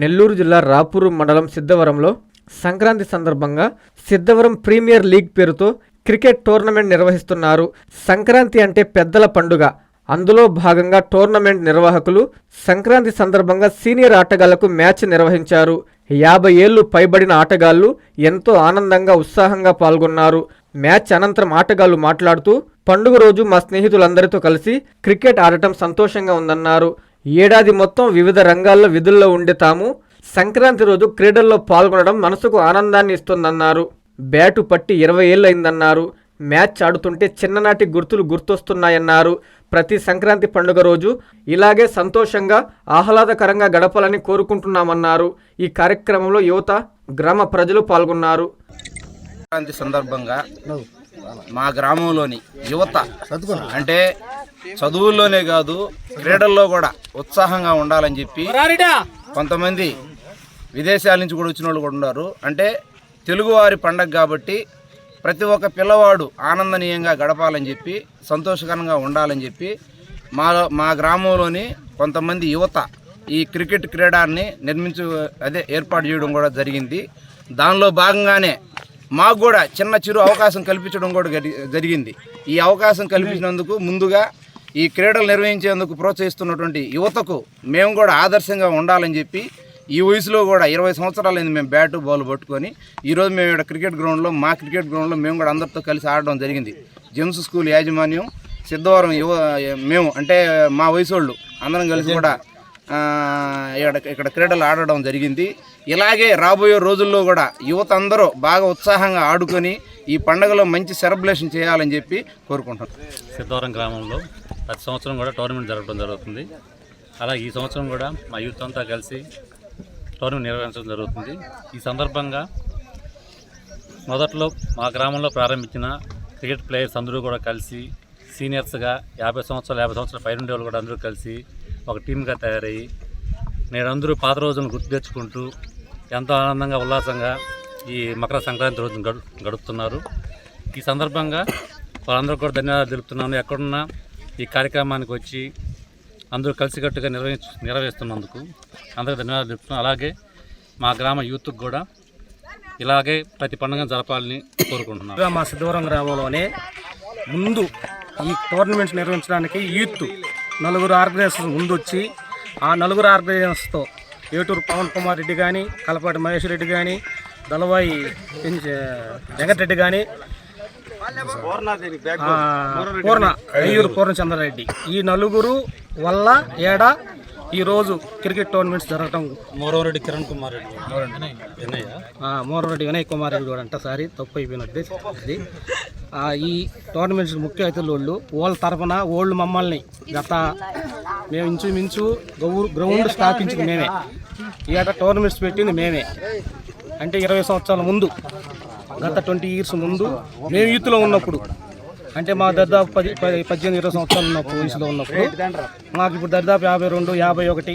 నెల్లూరు జిల్లా రాపూరు మండలం సిద్ధవరంలో సంక్రాంతి సందర్భంగా సిద్ధవరం ప్రీమియర్ లీగ్ పేరుతో క్రికెట్ టోర్నమెంట్ నిర్వహిస్తున్నారు. సంక్రాంతి అంటే పెద్దల పండుగ. అందులో భాగంగా టోర్నమెంట్ నిర్వాహకులు సంక్రాంతి సందర్భంగా సీనియర్ ఆటగాళ్ళకు మ్యాచ్ నిర్వహించారు. యాభై ఏళ్ళు పైబడిన ఆటగాళ్ళు ఎంతో ఆనందంగా ఉత్సాహంగా పాల్గొన్నారు. మ్యాచ్ అనంతరం ఆటగాళ్ళు మాట్లాడుతూ పండుగ రోజు మా స్నేహితులందరితో కలిసి క్రికెట్ ఆడటం సంతోషంగా ఉందన్నారు. ఏడాది మొత్తం వివిధ రంగాల్లో విధుల్లో ఉండే తాము సంక్రాంతి రోజు క్రీడల్లో పాల్గొనడం మనసుకు ఆనందాన్ని ఇస్తుందన్నారు. బ్యాటు పట్టి ఇరవై ఏళ్ళైందన్నారు మ్యాచ్ ఆడుతుంటే చిన్ననాటి గుర్తులు గుర్తొస్తున్నాయన్నారు. ప్రతి సంక్రాంతి పండుగ రోజు ఇలాగే సంతోషంగా ఆహ్లాదకరంగా గడపాలని కోరుకుంటున్నామన్నారు. ఈ కార్యక్రమంలో యువత గ్రామ ప్రజలు పాల్గొన్నారు. సంక్రాంతి సందర్భంగా మా గ్రామంలోని యువత అంటే చదువుల్లోనే కాదు క్రీడల్లో కూడా ఉత్సాహంగా ఉండాలని చెప్పి కొంతమంది విదేశాల నుంచి కూడా వచ్చిన వాళ్ళు కూడా ఉన్నారు. అంటే తెలుగువారి పండగ కాబట్టి ప్రతి ఒక్క పిల్లవాడు ఆనందనీయంగా గడపాలని చెప్పి సంతోషకరంగా ఉండాలని చెప్పి మా మా గ్రామంలోని కొంతమంది యువత ఈ క్రికెట్ క్రీడాన్ని నిర్మించు అదే ఏర్పాటు చేయడం కూడా జరిగింది. దానిలో భాగంగానే మాకు కూడా చిన్న చిరు అవకాశం కల్పించడం కూడా జరిగింది. ఈ అవకాశం కల్పించినందుకు ముందుగా ఈ క్రీడలు నిర్వహించేందుకు ప్రోత్సహిస్తున్నటువంటి యువతకు మేము కూడా ఆదర్శంగా ఉండాలని చెప్పి ఈ వయసులో కూడా ఇరవై సంవత్సరాలైంది మేము బ్యాటు బాల్ పట్టుకొని. ఈరోజు మేము ఇక్కడ క్రికెట్ గ్రౌండ్లో మా క్రికెట్ గ్రౌండ్లో మేము కూడా అందరితో కలిసి ఆడడం జరిగింది. జెమ్స్ స్కూల్ యాజమాన్యం సిద్ధవరం యువ మేము అంటే మా వయసు వాళ్ళు అందరం కలిసి కూడా ఇక్కడ ఇక్కడ క్రీడలు ఆడడం జరిగింది. ఇలాగే రాబోయే రోజుల్లో కూడా యువత అందరూ బాగా ఉత్సాహంగా ఆడుకొని ఈ పండుగలో మంచి సెలబ్రేషన్ చేయాలని చెప్పి కోరుకుంటున్నాం సిద్ధవరం గ్రామంలో ప్రతి సంవత్సరం కూడా టోర్నమెంట్ జరగడం జరుగుతుంది. అలా ఈ సంవత్సరం కూడా మా యూత్ అంతా కలిసి టోర్నమెంట్ నిర్వహించడం జరుగుతుంది. ఈ సందర్భంగా మొదట్లో మా గ్రామంలో ప్రారంభించిన క్రికెట్ ప్లేయర్స్ అందరూ కూడా కలిసి సీనియర్స్గా యాభై సంవత్సరాలు యాభై సంవత్సరాల పైన ఉండే కూడా అందరూ కలిసి ఒక టీమ్గా తయారయ్యి నేడు అందరూ పాత రోజులను గుర్తు తెచ్చుకుంటూ ఎంతో ఆనందంగా ఉల్లాసంగా ఈ మకర సంక్రాంతి రోజు గడు గడుపుతున్నారు. ఈ సందర్భంగా వాళ్ళందరూ కూడా ధన్యవాదాలు తెలుపుతున్నాను. ఎక్కడున్నా ఈ కార్యక్రమానికి వచ్చి అందరూ కలిసికట్టుగా నిర్వహించు నిర్వహిస్తున్నందుకు అందరికీ ధన్యవాదాలు తెలుపుతున్నాను. అలాగే మా గ్రామ యూత్కి కూడా ఇలాగే ప్రతి పండుగ జరపాలని కోరుకుంటున్నాను. మా సిద్ధవరం గ్రామంలోనే ముందు ఈ టోర్నమెంట్స్ నిర్వహించడానికి యూత్ నలుగురు ఆర్గనైజర్స్ ముందు వచ్చి ఆ నలుగురు ఆర్గనైజర్స్తో ఏటూరు పవన్ కుమార్ రెడ్డి కానీ కలపాటి మహేష్ రెడ్డి కానీ దళవాయి వెంకటరెడ్డి కానీ పూర్ణ అయ్యూరు పూర్ణచంద్రారెడ్డి. ఈ నలుగురు వల్ల ఏడ ఈరోజు క్రికెట్ టోర్నమెంట్స్ జరగటం? మోరవరెడ్డి కిరణ్ కుమార్ రెడ్డి. మోరరెడ్డి వినయ్ కుమార్ రెడ్డి కూడా అంట సారీ తప్పు అయిపోయినట్టు అది ఈ టోర్నమెంట్స్ ముఖ్య అతిథులు వాళ్ళు వాళ్ళ తరఫున వాళ్ళు మమ్మల్ని గత మేము ఇంచుమించు గౌ గ్రౌండ్ స్థాపించింది మేమే. ఈ ఆట టోర్నమెంట్స్ పెట్టింది మేమే. అంటే ఇరవై సంవత్సరాల ముందు గత ట్వంటీ ఇయర్స్ ముందు మేము యూత్లో ఉన్నప్పుడు అంటే మా దాదాపు పది పది పద్దెనిమిది ఇరవై సంవత్సరాలు ఉన్నప్పుడు వయసులో ఉన్నప్పుడు మాకు ఇప్పుడు దాదాపు యాభై రెండు యాభై ఒకటి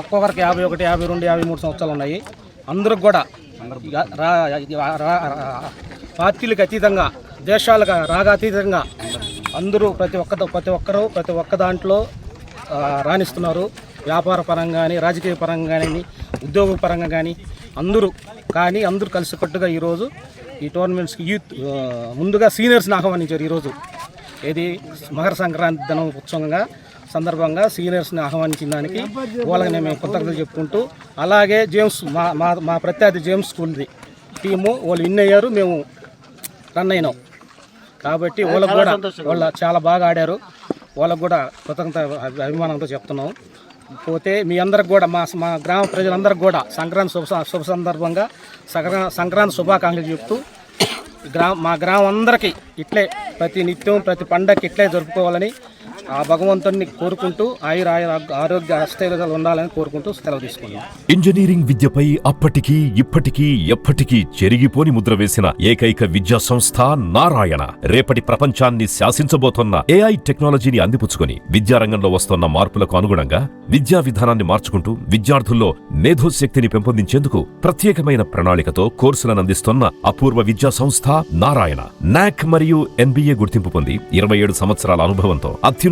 ఒక్కొక్కరికి యాభై ఒకటి యాభై రెండు యాభై మూడు సంవత్సరాలు ఉన్నాయి. అందరికి కూడా పార్టీలకు అతీతంగా దేశాలకు రాగాతీతంగా అందరూ ప్రతి ఒక్క ప్రతి ఒక్కరూ ప్రతి ఒక్క దాంట్లో రాణిస్తున్నారు. వ్యాపార పరంగా కానీ రాజకీయ పరంగా కానీ ఉద్యోగ పరంగా కానీ అందరూ కానీ అందరూ కలిసికట్టుగా ఈరోజు ఈ టోర్నమెంట్స్కి యూత్ ముందుగా సీనియర్స్ని ఆహ్వానించారు ఈరోజు. ఏది? మకర సంక్రాంతి దినం ఉత్సవంగా సందర్భంగా సీనియర్స్ని ఆహ్వానించిన దానికి వాళ్ళకి నేను మేము కృతజ్ఞతలు చెప్పుకుంటూ అలాగే జేమ్స్ మా మా మా ప్రత్యర్థి జేమ్స్ స్కూల్ది టీము వాళ్ళు విన్ అయ్యారు మేము రన్ అయినాం. కాబట్టి వాళ్ళకు కూడా వాళ్ళు చాలా బాగా ఆడారు. వాళ్ళకు కూడా కృతజ్ఞత అభి- అభిమానంతో చెప్తున్నాం. పోతే మీ అందరికి కూడా మా మా గ్రామ ప్రజలందరికి కూడా సంక్రాంతి శుభ శుభ సందర్భంగా సంక్రా సంక్రాంతి శుభాకాంక్షలు చెప్తూ గ్రామ మా గ్రామం అందరికీ ఇట్లే ప్రతి నిత్యం ప్రతి పండగకి ఇట్లే జరుపుకోవాలని ఆ భగవంతుడిని కోరుకుంటూ ఆయుర ఆరోగ్య అస్థైర్యాలు ఉండాలని కోరుకుంటూ సెలవు తీసుకున్నాం. ఇంజనీరింగ్ విద్యపై అప్పటికీ ఇప్పటికీ ఎప్పటికీ చెరిగిపోని ముద్ర వేసిన ఏకైక విద్యా సంస్థ నారాయణ. రేపటి ప్రపంచాన్ని శాసించబోతున్న ఏఐ టెక్నాలజీని అందిపుచ్చుకొని విద్యారంగంలో వస్తున్న మార్పులకు అనుగుణంగా విద్యా విధానాన్ని మార్చుకుంటూ విద్యార్థుల్లో మేధోశక్తిని పెంపొందించేందుకు ప్రత్యేకమైన ప్రణాళికతో కోర్సులను అందిస్తున్న అపూర్వ విద్యా సంస్థ నారాయణ. నాక్ మరియు ఎన్బిఏ గుర్తింపు పొంది ఇరవై ఏడు సంవత్సరాల అనుభవంతో అత్యున్నత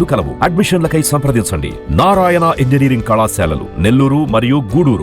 ల్యాబ్లు కలవు. అడ్మిషన్లకై సంప్రదించండి. నారాయణ ఇంజనీరింగ్ కళాశాలలు నెల్లూరు మరియు గూడూరు.